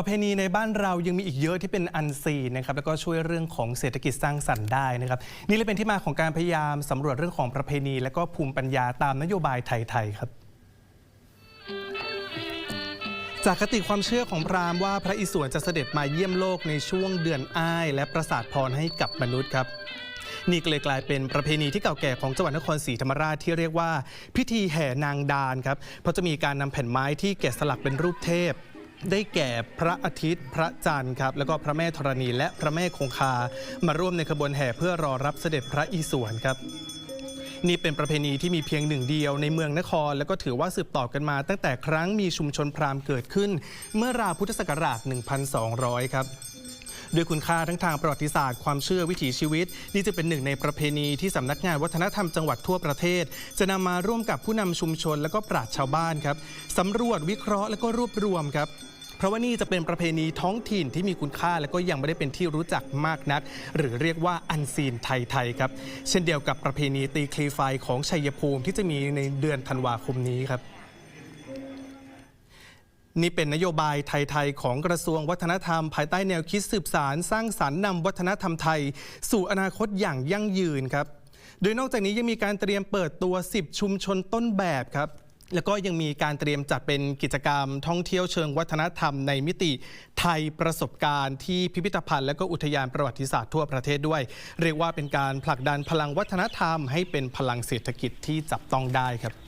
ประเพณีในบ้านเรายังมีอีกเยอะที่เป็นอันซีนะครับแล้วก็ช่วยเรื่องของเศรษฐกิจสร้างสรรค์ได้นะครับนี่เลยเป็นที่มาของการพยายามสำรวจเรื่องของประเพณี และก็ภูมิปัญญาตามนโยบายไทยๆครับจากคติความเชื่อของพราหมณ์ว่าพระอิศวรจะเสด็จมาเยี่ยมโลกในช่วงเดือนอ้าย และประสาทพรให้กับมนุษย์ครับนี่ก็เลยกลายเป็นประเพณีที่เก่าแก่ของจังหวัดนครศรีธรรมราชที่เรียกว่า พิธีแห่นางดานครับเพราะจะมีการนำแผ่นไม้ที่แกะสลักเป็นรูปเทพ ได้แก่พระอาทิตย์ พระจันทร์ครับแล้วก็พระแม่ธรณีและพระแม่คงคา มาร่วมในขบวนแห่เพื่อรอรับเสด็จพระอิศวรครับนี่เป็นประเพณีที่มีเพียงหนึ่งเดียวในเมืองนคร แล้วก็ถือว่าสืบต่อกันมา ตั้งแต่ครั้งมีชุมชนพราหมณ์เกิดขึ้น เมื่อราวพุทธศักราช 1,200 ครับ ด้วยคุณค่าทั้งทางประวัติศาสตร์ความเชื่อวิถีชีวิต นี่จะเป็นหนึ่งในประเพณีที่สำนักงานวัฒนธรรมจังหวัดทั่วประเทศ จะนำมาร่วมกับผู้นำชุมชน และก็ปราชชาวบ้านครับสำรวจวิเคราะห์และก็รวบรวมครับเพราะว่านี่จะเป็นประเพณีท้องถิ่นที่มีคุณค่าและก็ยังไม่ได้เป็นที่รู้จักมากนัก หรือเรียกว่าอันซีนไทยๆครับ เช่นเดียวกับประเพณีตีคลีไฟของชัยภูมิที่จะมีในเดือนธันวาคมนี้ครับ นี่เป็นนโยบายไทย ๆ ของกระทรวงวัฒนธรรม ภายใต้แนวคิดสืบสารสร้างสรรค์นำวัฒนธรรมไทย สู่อนาคตอย่างยั่งยืนครับ โดยนอกจากนี้ยังมีการเตรียมเปิดตัว 10 ชุมชนต้นแบบครับแล้วก็ยังมีการเตรียมจัดเป็นกิจกรรมท่องเที่ยวเชิงวัฒนธรรมในมิติไทยประสบการณ์ที่พิพิธภัณฑ์และก็อุทยานประวัติศาสตร์ทั่วประเทศด้วย เรียกว่าเป็นการผลักดันพลังวัฒนธรรมให้เป็นพลังเศรษฐกิจที่จับต้องได้ครับ